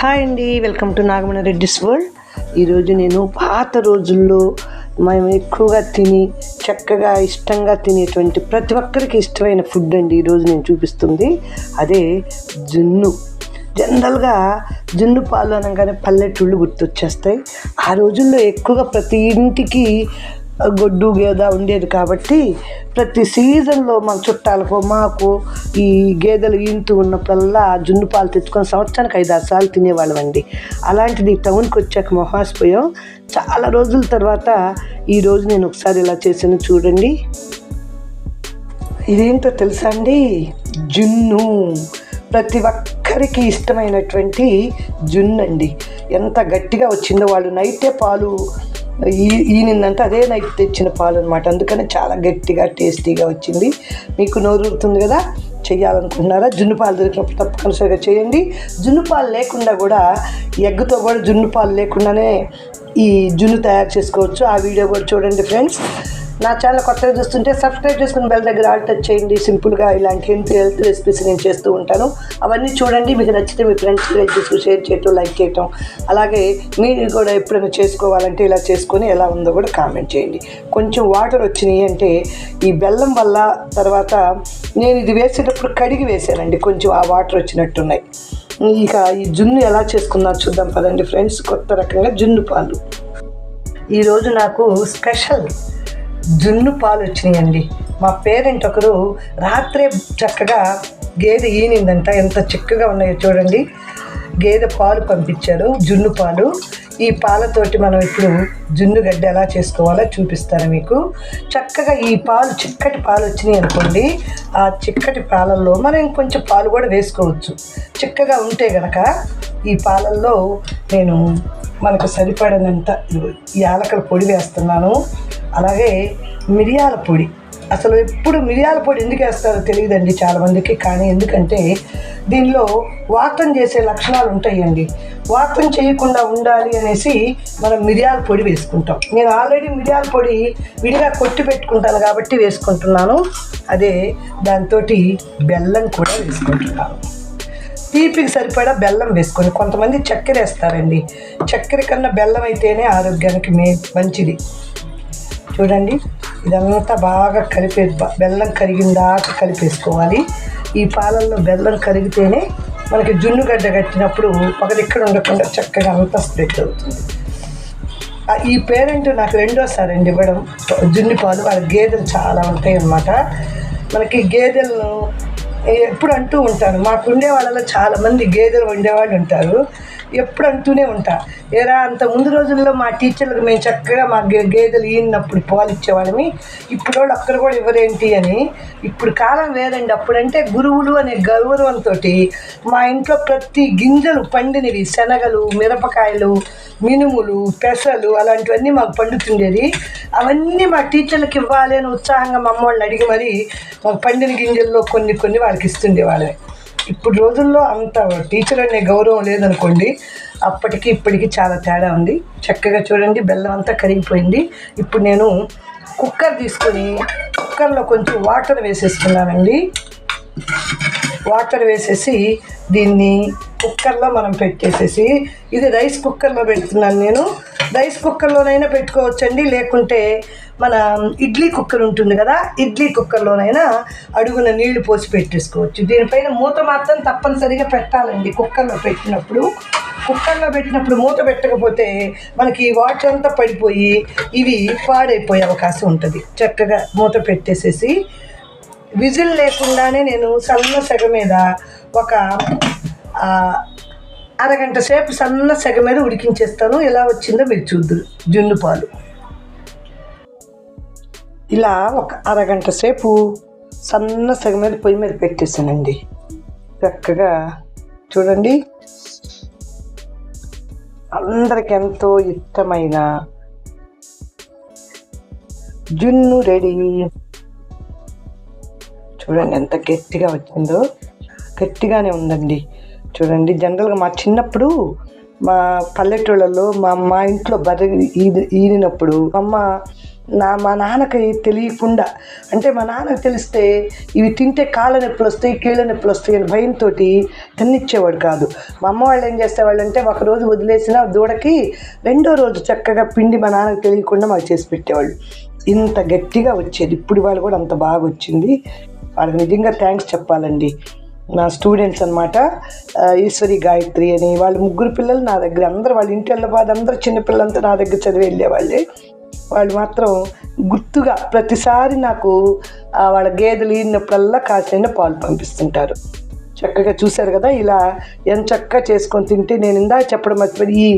Hi అండి welcome to Nagamana Reddy's world. ఈరోజు నేను పాత రోజుల్లో మేము ఎక్కువగా తిని చక్కగా ఇష్టంగా తినేటువంటి ప్రతి ఒక్కరికి ఇష్టమైన ఫుడ్ అండి ఈరోజు నేను చూపిస్తుంది. అదే జున్ను. జనరల్గా జున్ను పాలు అనగానే పల్లెటూళ్ళు గుర్తొచ్చేస్తాయి. ఆ రోజుల్లో ఎక్కువగా ప్రతి ఇంటికి గొడ్డు గేద ఉండేది కాబట్టి ప్రతి సీజన్లో మా చుట్టాలకు మాకు ఈ గేదెలు ఈంతూ ఉన్నప్పుడల్లా జున్ను పాలు తెచ్చుకొని సంవత్సరానికి ఐదు ఆరు సార్లు తినేవాళ్ళమండి అలాంటిది టౌన్కి వచ్చాక మొహాసిపోయాం చాలా రోజుల తర్వాత ఈ రోజు నేను ఒకసారి ఇలా చేసాను చూడండి. ఇదేంటో తెలుసా అండి? జున్ను. ప్రతి ఒక్కరికి ఇష్టమైనటువంటి జున్ను అండి ఎంత గట్టిగా వచ్చిందో వాళ్ళు నైటే పాలు ఈనిందంటే అదే నైట్ తెచ్చిన పాలు అనమాట అందుకని చాలా గట్టిగా టేస్టీగా వచ్చింది. మీకు నోరుతుంది కదా? చేయాలనుకుంటున్నారా జున్ను పాలు దొరికినప్పుడు తప్పనిసరిగా చేయండి. జున్ను పాలు లేకుండా కూడా ఎగ్గుతో కూడా జున్ను పాలు లేకుండానే ఈ జున్ను తయారు చేసుకోవచ్చు. ఆ వీడియో కూడా చూడండి ఫ్రెండ్స్ నా ఛానల్ కొత్తగా చూస్తుంటే సబ్స్క్రైబ్ చేసుకుని బెల్ దగ్గర ఆల్ టచ్ చేయండి. సింపుల్గా ఇలాంటి హెల్త్ హెల్త్ రెసిపీస్ నేను చేస్తూ ఉంటాను. అవన్నీ చూడండి. మీకు నచ్చితే మీ ఫ్రెండ్స్ రిలేటివ్స్కి షేర్ చేయటం లైక్ చేయటం. అలాగే మీరు కూడా ఎప్పుడైనా చేసుకోవాలంటే ఇలా చేసుకొని ఎలా ఉందో కూడా కామెంట్ చేయండి. కొంచెం వాటర్ వచ్చినాయి అంటే ఈ బెల్లం వల్ల తర్వాత నేను ఇది వేసేటప్పుడు కడిగి వేసానండి. కొంచెం ఆ వాటర్ వచ్చినట్టున్నాయి. ఇక ఈ జున్ను ఎలా చేసుకుందాం చూద్దాం పదండి ఫ్రెండ్స్ కొత్త రకంగా జున్ను పాలు. ఈరోజు నాకు స్పెషల్ జున్ను పాలు వచ్చినాయండి. మా పేరెంట్ ఒకరు రాత్రే చక్కగా గేదె ఈనిందంట. ఎంత చిక్కగా ఉన్నాయో చూడండి. గేదె పాలు పంపించారు జున్ను పాలు. ఈ పాలతోటి మనం ఇప్పుడు జున్ను గడ్డ ఎలా చేసుకోవాలో చూపిస్తాను మీకు. చక్కగా ఈ పాలు చిక్కటి పాలు వచ్చినాయి అనుకోండి ఆ చిక్కటి పాలల్లో మనం ఇంకొంచెం పాలు కూడా వేసుకోవచ్చు. చిక్కగా ఉంటే గనక ఈ పాలల్లో నేను మనకు సరిపడినంత యాలకల పొడి వేస్తున్నాను. అలాగే మిరియాల పొడి. అసలు ఎప్పుడు మిరియాల పొడి ఎందుకు వేస్తారో తెలియదండి చాలామందికి కానీ ఎందుకంటే దీనిలో వాతం చేసే లక్షణాలు ఉంటాయండి. వాతం చేయకుండా ఉండాలి అనేసి మనం మిరియాల పొడి వేసుకుంటాం. నేను ఆల్రెడీ మిరియాల పొడి విడిగా కొట్టి పెట్టుకుంటాను కాబట్టి వేసుకుంటున్నాను. అదే దాంతో బెల్లం కూడా వేసుకుంటున్నాను. తీపికి సరిపడా బెల్లం వేసుకొని కొంతమంది చక్కెర వేస్తారండి. చక్కెర కన్నా బెల్లం అయితేనే ఆరోగ్యానికి మే మంచిది. చూడండి. ఇదంతా బాగా కలిపే బెల్లం కరిగిందాక కలిపేసుకోవాలి. ఈ పాలల్లో బెల్లం కరిగితేనే మనకి జున్నుగడ్డ కట్టినప్పుడు ఒక దగ్గర ఉండకుండా చక్కగా అంతా స్ప్రెడ్ అవుతుంది. ఈ పేరెంట్ నాకు రెండోసారి అండి ఇవ్వడం. జున్ను పాలు వాళ్ళ గేదెలు చాలా ఉంటాయి అన్నమాట. మనకి గేదెలను ఎప్పుడు అంటూ ఉంటాను మాకు ఉండే వాళ్ళలో చాలామంది గేదెలు ఉండేవాళ్ళు ఉంటారు. ఎప్పుడు అంటూనే ఉంటా. ఏరా అంత ముందు రోజుల్లో మా టీచర్లకు మేము చక్కగా మా గే గేదెలు ఈనప్పుడు పాలు ఇచ్చేవాళ్ళమి. ఇప్పుడు వాళ్ళు అక్కడ కూడా ఇవ్వరేంటి అని. ఇప్పుడు కాలం వేరండి. అప్పుడంటే గురువులు అనే గౌరవంతో మా ఇంట్లో ప్రతి గింజలు పండినవి శనగలు మిరపకాయలు మినుములు పెసలు అలాంటివన్నీ మాకు పండుతుండేది. అవన్నీ మా టీచర్లకు ఇవ్వాలి అని ఉత్సాహంగా మా అమ్మ వాళ్ళని అడిగి మరి మాకు పండిన గింజల్లో కొన్ని కొన్ని వాళ్ళకి ఇస్తుండేవాళ్ళే ఇప్పుడు రోజుల్లో అంత టీచర్ అనే గౌరవం లేదనుకోండి అప్పటికి ఇప్పటికి చాలా తేడా ఉంది. చక్కగా చూడండి బెల్లం అంతా కరిగిపోయింది. ఇప్పుడు నేను కుక్కర్ తీసుకొని కుక్కర్లో కొంచెం వాటర్ వేసేస్తున్నానండి. వాటర్ వేసేసి దీన్ని కుక్కర్లో మనం పెట్టేసేసి ఇది రైస్ కుక్కర్లో పెడుతున్నాను నేను. రైస్ కుక్కర్లోనైనా పెట్టుకోవచ్చండి లేకుంటే మన ఇడ్లీ కుక్కర్ ఉంటుంది కదా ఇడ్లీ కుక్కర్లోనైనా అడుగున నీళ్ళు పోసి పెట్టేసుకోవచ్చు. దీనిపైన మూత మాత్రం తప్పనిసరిగా పెట్టాలండి కుక్కర్లో పెట్టినప్పుడు. కుక్కర్లో పెట్టినప్పుడు మూత పెట్టకపోతే మనకి వాటర్ అంతా పడిపోయి ఇవి పాడైపోయే అవకాశం ఉంటుంది. చక్కగా మూత పెట్టేసేసి విజిల్ లేకుండానే నేను సన్న సెగ మీద ఒక అరగంట సేపు సన్న సెగ మీద ఉడికించేస్తాను. ఎలా వచ్చిందో మీరు చూద్దురు. జున్ను పాలు. ఇలా ఒక అరగంట సేపు సన్న సెగ మీద పొయ్యి మీద పెట్టేసానండి చక్కగా చూడండి. అందరికి ఎంతో ఇష్టమైన జున్ను రెడీ. చూడండి ఎంత గట్టిగా వచ్చిందో. గట్టిగానే ఉందండి. చూడండి జనరల్గా మా చిన్నప్పుడు మా పల్లెటూళ్ళలో మా మా ఇంట్లో బర్రె ఈది ఈనినప్పుడు అమ్మ నా మా నాన్నకి తెలియకుండా అంటే మా నాన్నకి తెలిస్తే ఇవి తింటే కాళ్ళ నొప్పులు వస్తాయి కీళ్ళ నొప్పులు వస్తాయి అని భయంతో తిన్నిచ్చేవాడు కాదు. మా అమ్మ వాళ్ళు ఏం చేసేవాళ్ళు అంటే ఒక రోజు వదిలేసిన దూడకి రెండో రోజు చక్కగా పిండి మా నాన్నకి తెలియకుండా మాకు చేసి పెట్టేవాళ్ళు. ఇంత గట్టిగా వచ్చేది. ఇప్పుడు వాళ్ళు కూడా అంత బాగా వచ్చింది. వాళ్ళకి నిజంగా థ్యాంక్స్ చెప్పాలండి. నా స్టూడెంట్స్ అనమాట ఈశ్వరి గాయత్రి అని వాళ్ళ ముగ్గురు పిల్లలు నా దగ్గర అందరూ వాళ్ళ ఇంటి వెళ్ళబాదు అందరూ చిన్న పిల్లలంతా నా దగ్గర చదివి వెళ్ళేవాళ్ళే. వాళ్ళు మాత్రం గుర్తుగా ప్రతిసారి నాకు వాళ్ళ గేదెలు ఈనప్పుడల్లా కాసిన పాలు పంపిస్తుంటారు. చక్కగా చూశారు కదా ఇలా ఎంత చక్కగా చేసుకొని తింటే నేను ఇందా చెప్పడం మర్చిపోయి ఈ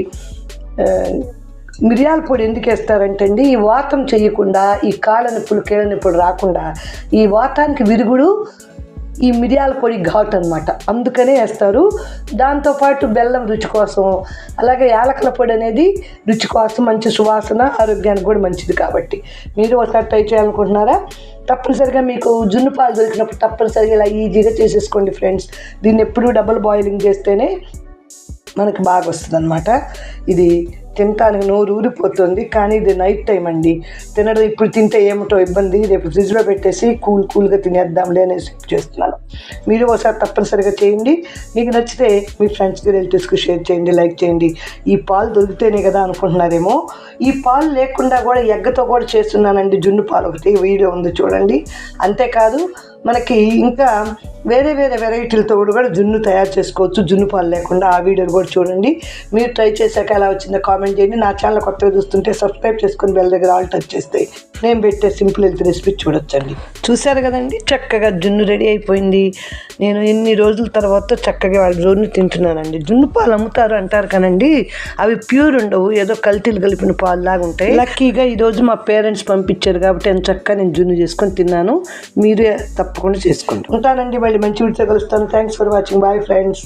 మిరియాల పొడి ఎందుకు వేస్తారంటే అండి ఈ వాతం చేయకుండా ఈ కాళ్ళ నొప్పులు కీళ్ళ నొప్పులు రాకుండా ఈ వాతానికి విరుగుడు ఈ మిరియాల పొడి ఘాట్ అనమాట అందుకనే వేస్తారు. దాంతోపాటు బెల్లం రుచి కోసం అలాగే యాలకల పొడి అనేది రుచి కోసం మంచి సువాసన ఆరోగ్యానికి కూడా మంచిది కాబట్టి. మీరు ఒకసారి ట్రై చేయాలనుకుంటున్నారా? తప్పనిసరిగా మీకు జున్ను పాలు దొరికినప్పుడు తప్పనిసరిగా ఇలా ఈజీగా చేసేసుకోండి ఫ్రెండ్స్. దీన్ని ఎప్పుడూ డబుల్ బాయిలింగ్ చేస్తేనే మనకి బాగా వస్తుంది అనమాట ఇది తినటానికి నోరు ఊరిపోతుంది కానీ ఇది నైట్ టైం అండి. తినడం ఇప్పుడు తింటే ఏమిటో ఇబ్బంది రేపు ఫ్రిడ్జ్లో పెట్టేసి కూల్ కూల్గా తినేద్దాంలే అనేసి చేస్తున్నాను. మీరు ఒకసారి తప్పనిసరిగా చేయండి. మీకు నచ్చితే మీ ఫ్రెండ్స్కి రిలేటివ్స్కి షేర్ చేయండి లైక్ చేయండి. ఈ పాలు దొరికితేనే కదా అనుకుంటున్నారేమో. ఈ పాలు లేకుండా కూడా ఎగ్గతో కూడా చేస్తున్నానండి. జున్ను పాలు ఒకటి వీడియో ఉంది చూడండి. అంతేకాదు మనకి ఇంకా వేరే వేరే వెరైటీలతో కూడా కూడా జున్ను తయారు చేసుకోవచ్చు. జున్ను పాలు లేకుండా ఆ వీడియోలు కూడా చూడండి. మీరు ట్రై చేశాక ఎలా వచ్చిందో కామెంట్ చేయండి. నా ఛానల్ కొత్తగా చూస్తుంటే సబ్స్క్రైబ్ చేసుకొని బెల్ దగ్గర ఆల్ టచ్ చేస్తే నేను పెట్టే సింపుల్ హెల్త్ రెసిపీ చూడొచ్చండి. చూశారు కదండి? చక్కగా జున్ను రెడీ అయిపోయింది. నేను ఎన్ని రోజుల తర్వాత చక్కగా వాళ్ళ జున్ను తింటున్నానండి. జున్ను పాలు అమ్ముతారు అంటారు కానండి అవి ప్యూర్ ఉండవు. ఏదో కల్తీలు కలిపిన పాలు లాగా ఉంటాయి లక్కీగా ఈరోజు మా పేరెంట్స్ పంపించారు కాబట్టి నేను చక్కగా నేను జున్ను చేసుకొని తిన్నాను. మీరే తప్ప తప్పకుండా చేసుకోండి ఉంటానండి మళ్ళీ మంచి వీడియో కలుస్తాను. Thanks for watching bye friends